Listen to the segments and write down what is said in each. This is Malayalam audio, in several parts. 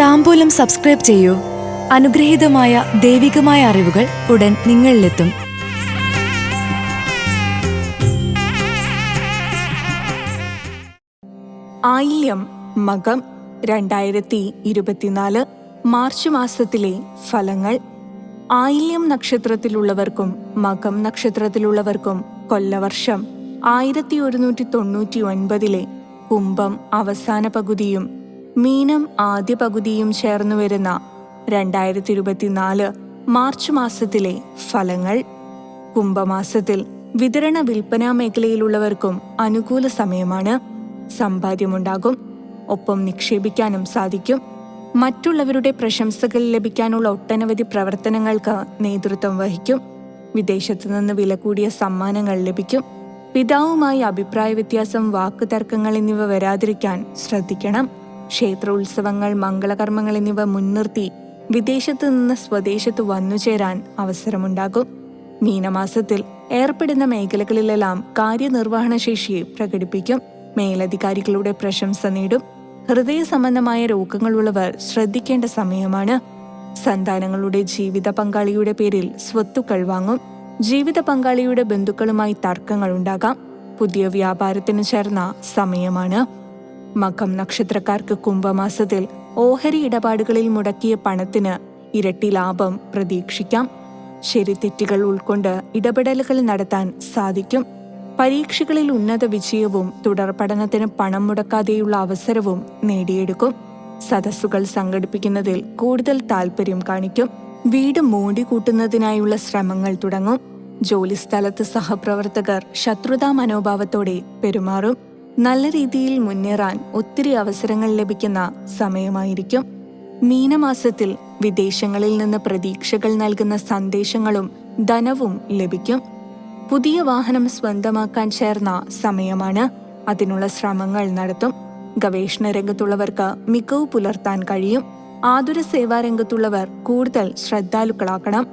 താമ്പൂലം സബ്സ്ക്രൈബ് ചെയ്യൂ. അനുഗ്രഹീതമായ ദൈവികമായ അറിവുകൾ ഉടൻ നിങ്ങളിലെത്തും. ആയില്യം മകം രണ്ടായിരത്തി ഇരുപത്തിനാല് മാർച്ച് മാസത്തിലെ ഫലങ്ങൾ. ആയില്യം നക്ഷത്രത്തിലുള്ളവർക്കും മകം നക്ഷത്രത്തിലുള്ളവർക്കും കൊല്ലവർഷം ആയിരത്തി ഒരുന്നൂറ്റി തൊണ്ണൂറ്റി ഒൻപതിലെ കുംഭം അവസാന പകുതിയും മീനം ആദ്യ പകുതിയും ചേർന്നു വരുന്ന രണ്ടായിരത്തി ഇരുപത്തിനാല് മാർച്ച് മാസത്തിലെ ഫലങ്ങൾ. കുംഭമാസത്തിൽ വിതരണ വിൽപ്പനാ മേഖലയിലുള്ളവർക്കും അനുകൂല സമയമാണ്. സമ്പാദ്യമുണ്ടാകും ഒപ്പം നിക്ഷേപിക്കാനും സാധിക്കും. മറ്റുള്ളവരുടെ പ്രശംസകൾ ലഭിക്കാനുള്ള ഒട്ടനവധി പ്രവർത്തനങ്ങൾക്ക് നേതൃത്വം വഹിക്കും. വിദേശത്തു നിന്ന് വില കൂടിയ സമ്മാനങ്ങൾ ലഭിക്കും. പിതാവുമായി അഭിപ്രായ വ്യത്യാസം വാക്കുതർക്കങ്ങൾ എന്നിവ വരാതിരിക്കാൻ ശ്രദ്ധിക്കണം. ക്ഷേത്ര ഉത്സവങ്ങൾ മംഗളകർമ്മങ്ങൾ എന്നിവ മുൻനിർത്തി വിദേശത്തു നിന്ന് സ്വദേശത്ത് വന്നുചേരാൻ അവസരമുണ്ടാകും. മീനമാസത്തിൽ ഏർപ്പെടുന്ന മേഖലകളിലെല്ലാം കാര്യനിർവഹണ ശേഷി പ്രകടിപ്പിക്കും. മേലധികാരികളുടെ പ്രശംസ നേടും. ഹൃദയ സംബന്ധമായ രോഗങ്ങളുള്ളവർ ശ്രദ്ധിക്കേണ്ട സമയമാണ്. സന്താനങ്ങളുടെ ജീവിത പങ്കാളിയുടെ പേരിൽ സ്വത്തുക്കൾ വാങ്ങും. ജീവിത പങ്കാളിയുടെ ബന്ധുക്കളുമായി തർക്കങ്ങൾ ഉണ്ടാകാം. പുതിയ വ്യാപാരത്തിന് ചേർന്ന സമയമാണ്. മകം നക്ഷത്രക്കാർക്ക് കുംഭമാസത്തിൽ ഓഹരി ഇടപാടുകളിൽ മുടക്കിയ പണത്തിന് ഇരട്ടി ലാഭം പ്രതീക്ഷിക്കാം. ശരി തെറ്റുകൾ ഉൾക്കൊണ്ട് ഇടപെടലുകൾ നടത്താൻ സാധിക്കും. പരീക്ഷകളിൽ ഉന്നത വിജയവും തുടർ പഠനത്തിന് പണം മുടക്കാതെയുള്ള അവസരവും നേടിയെടുക്കും. സദസ്സുകൾ സംഘടിപ്പിക്കുന്നതിൽ കൂടുതൽ താല്പര്യം കാണിക്കും. വീട് മൂടിക്കൂട്ടുന്നതിനായുള്ള ശ്രമങ്ങൾ തുടങ്ങും. ജോലിസ്ഥലത്ത് സഹപ്രവർത്തകർ ശത്രുതാ മനോഭാവത്തോടെ പെരുമാറും. നല്ല രീതിയിൽ മുന്നേറാൻ ഒത്തിരി അവസരങ്ങൾ ലഭിക്കുന്ന സമയമായിരിക്കും. മീനമാസത്തിൽ വിദേശങ്ങളിൽ നിന്ന് പ്രതീക്ഷകൾ നൽകുന്ന സന്ദേശങ്ങളും ധനവും ലഭിക്കും. പുതിയ വാഹനം സ്വന്തമാക്കാൻ ചേർന്ന സമയമാണ് അതിനുള്ള ശ്രമങ്ങൾ നടത്തും. ഗവേഷണ രംഗത്തുള്ളവർക്ക് മികവ് പുലർത്താൻ കഴിയും. ആതുര സേവാ രംഗത്തുള്ളവർ കൂടുതൽ ശ്രദ്ധാലുക്കളാക്കണം.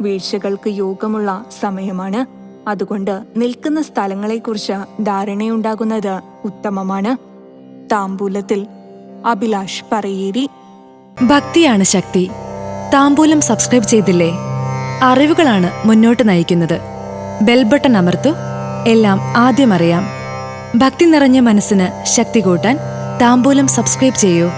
വീഴ്ചകൾക്ക് യോഗമുള്ള സമയമാണ്. അതുകൊണ്ട് നിൽക്കുന്ന സ്ഥലങ്ങളെക്കുറിച്ച് ധാരണയുണ്ടാകുന്നത് ഉത്തമമാണ്. താമ്പൂലത്തിൽ അഭിലാഷ് പറയേരി. ഭക്തിയാണ് ശക്തി. താമ്പൂലം സബ്സ്ക്രൈബ് ചെയ്തില്ലേ? അറിവുകളാണ് മുന്നോട്ട് നയിക്കുന്നത്. ബെൽബട്ടൺ അമർത്തു. എല്ലാം ആദ്യം അറിയാം. ഭക്തി നിറഞ്ഞ മനസ്സിന് ശക്തി കൂട്ടാൻ താമ്പൂലം സബ്സ്ക്രൈബ് ചെയ്യൂ.